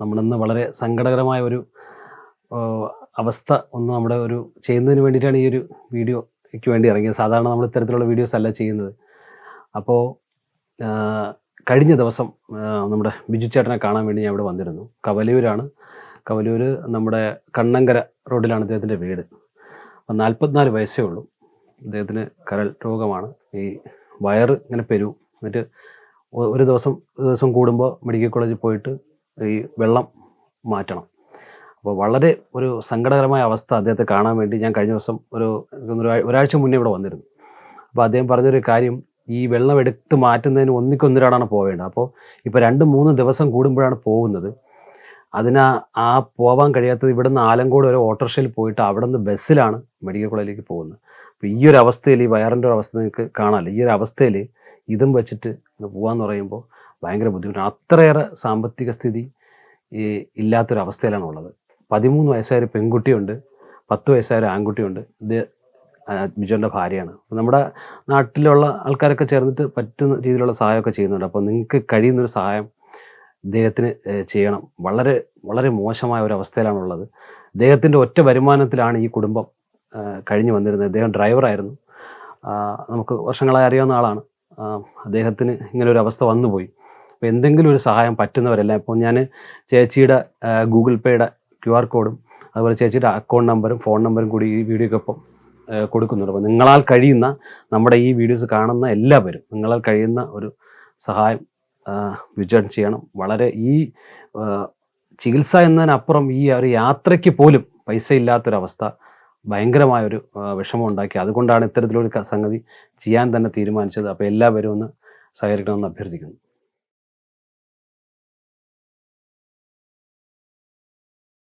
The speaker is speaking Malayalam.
നമ്മളിന്ന് വളരെ സങ്കടകരമായ ഒരു അവസ്ഥ ഒന്ന് നമ്മുടെ ഒരു ചെയ്യുന്നതിന് വേണ്ടിയിട്ടാണ് ഈ ഒരു വീഡിയോയ്ക്ക് വേണ്ടി ഇറങ്ങിയത്. സാധാരണ നമ്മൾ ഇത്തരത്തിലുള്ള വീഡിയോസ് അല്ല ചെയ്യുന്നത്. അപ്പോൾ കഴിഞ്ഞ ദിവസം നമ്മുടെ ബിജു ചേട്ടനെ കാണാൻ വേണ്ടി ഞാൻ ഇവിടെ വന്നിരുന്നു. കവലൂരാണ്. കവലൂർ നമ്മുടെ കണ്ണങ്കര റോഡിലാണ് അദ്ദേഹത്തിന്റെ വീട്. അപ്പം നാൽപ്പത്തിനാല് വയസ്സേ ഉള്ളൂ. അദ്ദേഹത്തിന് കരൾ രോഗമാണ്. ഈ വയറ് ഇങ്ങനെ പെരും. എന്നിട്ട് ഒരു ദിവസം ദിവസം കൂടുമ്പോൾ മെഡിക്കൽ കോളേജിൽ പോയിട്ട് ഈ വെള്ളം മാറ്റണം. അപ്പോൾ വളരെ ഒരു സങ്കടകരമായ അവസ്ഥ അദ്ദേഹത്തെ കാണാൻ വേണ്ടി ഞാൻ കഴിഞ്ഞ ദിവസം ഒരു ഒരു ഒരാഴ്ച മുന്നേ ഇവിടെ വന്നിരുന്നു. അപ്പോൾ അദ്ദേഹം പറഞ്ഞൊരു കാര്യം ഈ വെള്ളം എടുത്ത് മാറ്റുന്നതിന് ഒന്നിക്കൊന്നിരാടാണ് പോവേണ്ടത്. അപ്പോൾ ഇപ്പോൾ രണ്ട് മൂന്ന് ദിവസം കൂടുമ്പോഴാണ് പോകുന്നത്. അതിന് ആ പോവാൻ കഴിയാത്തത് ഇവിടുന്ന് ആലങ്കോട് ഒരു ഓട്ടോറിക്ഷയിൽ പോയിട്ട് അവിടെ നിന്ന് ബസ്സിലാണ് മെഡിക്കൽ കോളേജിലേക്ക് പോകുന്നത്. അപ്പോൾ ഈ ഒരു അവസ്ഥയിൽ ഈ വയറിന്റെ ഒരു അവസ്ഥ നിങ്ങൾക്ക് കാണാമല്ലോ. ഈ ഒരു അവസ്ഥയിൽ ഇതും വെച്ചിട്ട് പോകാമെന്ന് പറയുമ്പോൾ ഭയങ്കര ബുദ്ധിമുട്ടാണ്. അത്രയേറെ സാമ്പത്തിക സ്ഥിതി ഈ ഇല്ലാത്തൊരവസ്ഥയിലാണ് ഉള്ളത് പതിമൂന്ന് വയസ്സായ പെൺകുട്ടിയുണ്ട് പത്ത് വയസ്സായ ആൺകുട്ടിയുണ്ട്. ഇത് ബിജോന്റെ ഭാര്യയാണ്. നമ്മുടെ നാട്ടിലുള്ള ആൾക്കാരൊക്കെ ചേർന്നിട്ട് പറ്റുന്ന രീതിയിലുള്ള സഹായമൊക്കെ ചെയ്യുന്നുണ്ട്. അപ്പോൾ നിങ്ങൾക്ക് കഴിയുന്നൊരു സഹായം ഇദ്ദേഹത്തിന് ചെയ്യണം. വളരെ വളരെ മോശമായ ഒരു അവസ്ഥയിലാണുള്ളത് ഇദ്ദേഹത്തിന്റെ ഒറ്റ വരുമാനത്തിലാണ് ഈ കുടുംബം കഴിഞ്ഞു വന്നിരുന്നത്. അദ്ദേഹം ഡ്രൈവറായിരുന്നു. നമുക്ക് വർഷങ്ങളായി അറിയാവുന്ന ആളാണ്. അദ്ദേഹത്തിന് ഇങ്ങനെ ഒരു അവസ്ഥ വന്നുപോയി. അപ്പോൾ എന്തെങ്കിലും ഒരു സഹായം പറ്റുന്നവരെല്ലാം ഇപ്പോൾ ഞാൻ ചേച്ചിയുടെ ഗൂഗിൾ പേയുടെ ക്യു ആർ കോഡും അതുപോലെ ചേച്ചിയുടെ അക്കൗണ്ട് നമ്പറും ഫോൺ നമ്പറും കൂടി ഈ വീഡിയോക്കൊപ്പം കൊടുക്കുന്നുണ്ട്. അപ്പോൾ നിങ്ങളാൽ കഴിയുന്ന നമ്മുടെ ഈ വീഡിയോസ് കാണുന്ന എല്ലാവരും നിങ്ങളാൽ കഴിയുന്ന ഒരു സഹായം വിചാരണം ചെയ്യണം. വളരെ ഈ ചികിത്സ എന്നതിനപ്പുറം ഈ ഒരു യാത്രയ്ക്ക് പോലും പൈസ ഇല്ലാത്തൊരവസ്ഥ ഭയങ്കരമായൊരു വിഷമം ഉണ്ടാക്കി. അതുകൊണ്ടാണ് ഇത്തരത്തിലൊരു സംഗതി ചെയ്യാൻ തന്നെ തീരുമാനിച്ചത്. അപ്പോൾ എല്ലാവരും ഒന്ന് സഹകരിക്കണമെന്ന് അഭ്യർത്ഥിക്കുന്നു.